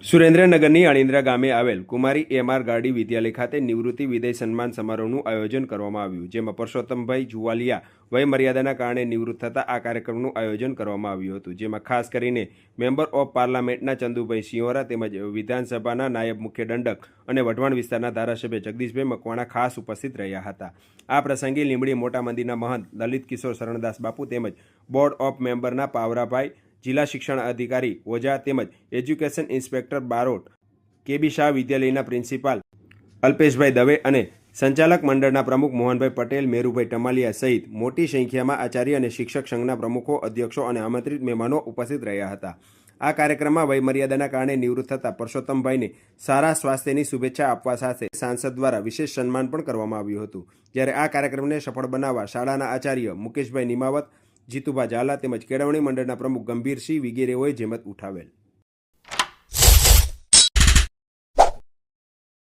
સુરેન્દ્રનગરની અણિન્દ્રા ગામે આવેલ કુમારી એમઆર ગાડી વિદ્યાલય ખાતે નિવૃત્તિ વિદાય સન્માન સમારોહનું આયોજન કરવામાં આવ્યું, જેમાં પરસોત્તમભાઈ જુવાલિયા વયમર્યાદાના કારણે નિવૃત્ત થતા આ કાર્યક્રમનું આયોજન કરવામાં આવ્યું હતું, જેમાં ખાસ કરીને મેમ્બર ઓફ પાર્લામેન્ટના ચંદુભાઈ સિંહોરા તેમજ વિધાનસભાના નાયબ મુખ્ય દંડક અને વઢવાણ વિસ્તારના ધારાસભ્ય જગદીશભાઈ મકવાણા ખાસ ઉપસ્થિત રહ્યા હતા. આ પ્રસંગે લીંબડી મોટા મંદિરના મહંત લલિત કિશોર શરણદાસ બાપુ તેમજ બોર્ડ ઓફ મેમ્બરના પાવરાભાઈ જિલ્લા શિક્ષણ અધિકારી ઓઝા તેમજ education inspector Barot, KB Shah વિદ્યાલયના પ્રિન્સિપાલ અલ્પેશભાઈ દવે અને સંચાલક મંડળના પ્રમુખ મોહનભાઈ પટેલ, મેરુભાઈ ટમાલિયા સહિત મોટી સંખ્યામાં આચાર્ય અને શિક્ષક સંઘના પ્રમુખો, અધ્યક્ષો અને આમંત્રિત મહેમાનો ઉપસ્થિત રહ્યા હતા. આ કાર્યક્રમમાં વયમર્યાદાના કારણે નિવૃત્ત થતા પરસોત્તમભાઈને સારા સ્વાસ્થ્યની શુભેચ્છા આપવા સાથે સાંસદ દ્વારા વિશેષ સન્માન પણ કરવામાં આવ્યું હતું. જ્યારે આ કાર્યક્રમને સફળ બનાવવા શાળાના આચાર્ય મુકેશભાઈ નિમાવત જીતુભા ઝાલા તેમજ કેળવણી મંડળના પ્રમુખ ગંભીરસિંહ વિગેરેઓએ જેમત ઉઠાવેલ.